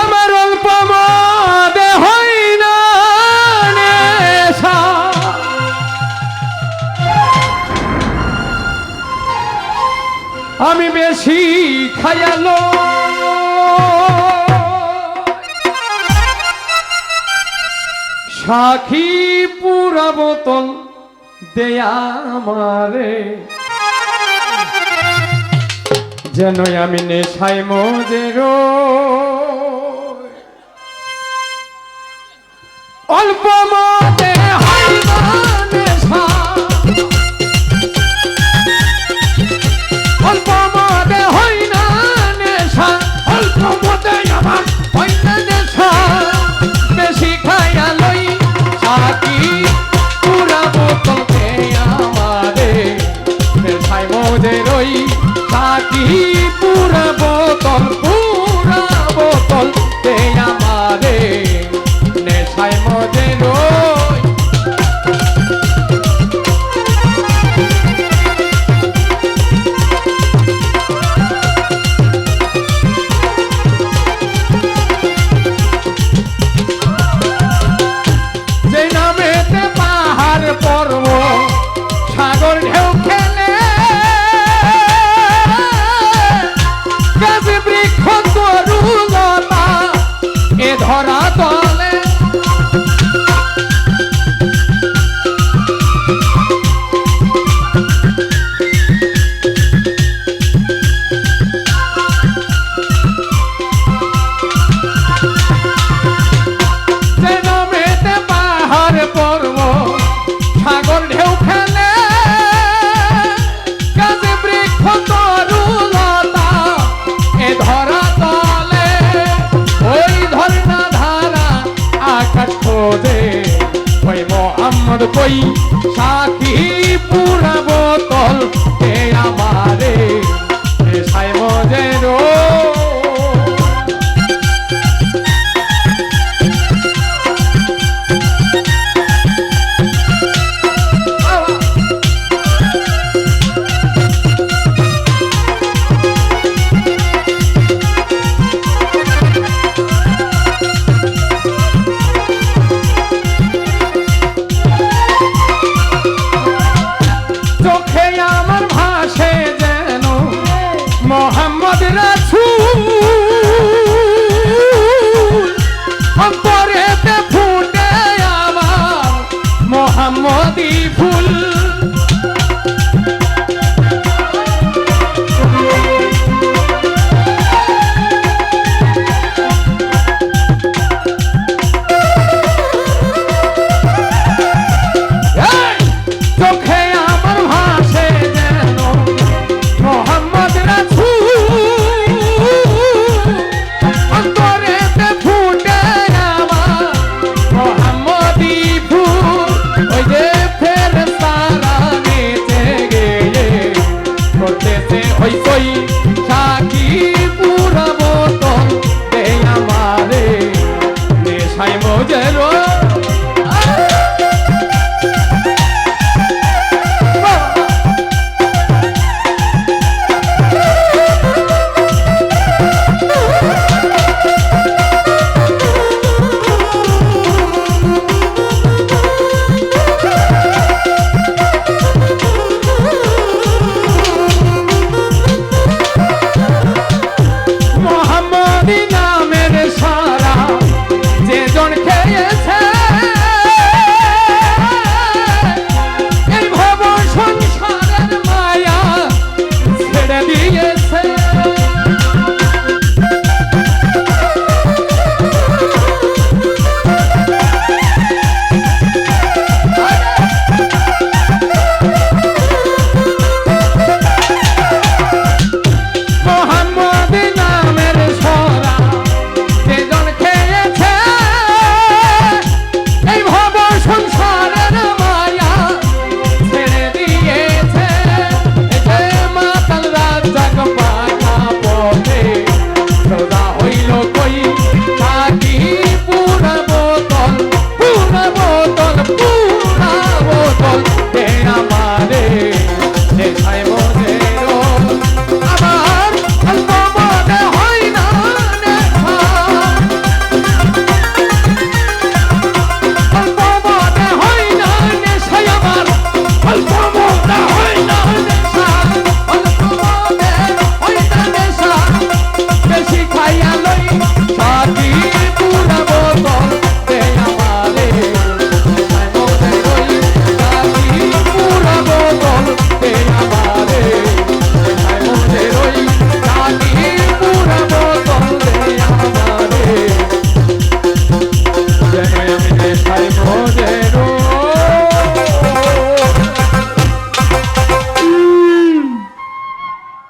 আমার অল্প মদে হয় না আমি বেশি খায়ালো সাক্ষী পুরা দেয়া আমারে। যেন আমি নেশাই মজের অল্প মতে অল্প মতে হই না নেশা। অল্প মতে থাকিব তলে দে। ভয় মোহাম্মদ কই? সাথী Okay.